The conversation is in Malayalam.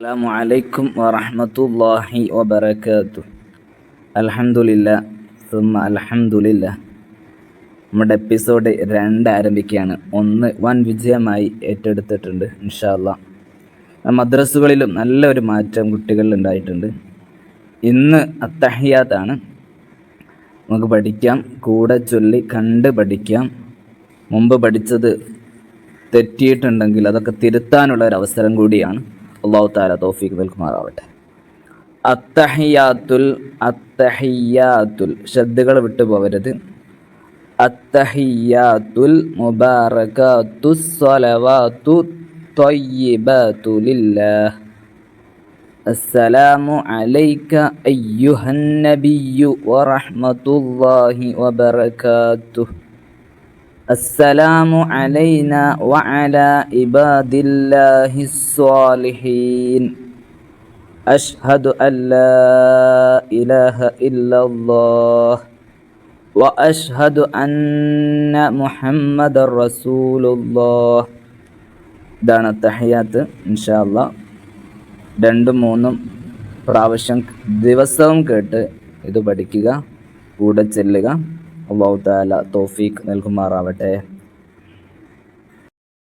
അസ്സാം വലൈക്കും വറഹമത്തല്ലാഹി വബർക്കാത്തു അലഹമുല്ല സുമ അലഹമുല്ല നമ്മുടെ എപ്പിസോഡ് രണ്ട് ആരംഭിക്കുകയാണ്. ഒന്ന് വൻ വിജയമായി ഏറ്റെടുത്തിട്ടുണ്ട് ഇൻഷാല്ല മദ്രസുകളിലും നല്ലൊരു മാറ്റം കുട്ടികളിൽ ഉണ്ടായിട്ടുണ്ട്. ഇന്ന് അത്തഹിയാത്താണ്. നമുക്ക് പഠിക്കാം കൂടെ ചൊല്ലി കണ്ട് പഠിക്കാം. മുമ്പ് പഠിച്ചത് തെറ്റിയിട്ടുണ്ടെങ്കിൽ അതൊക്കെ തിരുത്താനുള്ള ഒരു അവസരം കൂടിയാണ്. അള്ളാഹു താല തോഫീക്ക് നൽകുമാറാവട്ടെ അത്തഹിയാത്തുൽ അത്തഹിയാത്തുൽ ശ്രദ്ധകൾ വിട്ടു പോവരുത് അത്തഹിയാത്തുൽ മുബാറകാത്തു സ്വലവാത്തു طيبات لله السلام عليك أيها النبي ورحمة الله وبركاته السلام علينا وعلى عباد الله الصالحين أشهد أن لا إله إلا الله وأشهد أن محمد رسول الله ഇതാണ് തഹയാത്ത് ഇൻഷാല്ല രണ്ടും മൂന്നും പ്രാവശ്യം ദിവസവും കേട്ട് ഇത് പഠിക്കുക കൂടെ ചെല്ലുക അള്ളാഹു താല തോഫീക്ക് നൽകുമാറാവട്ടെ.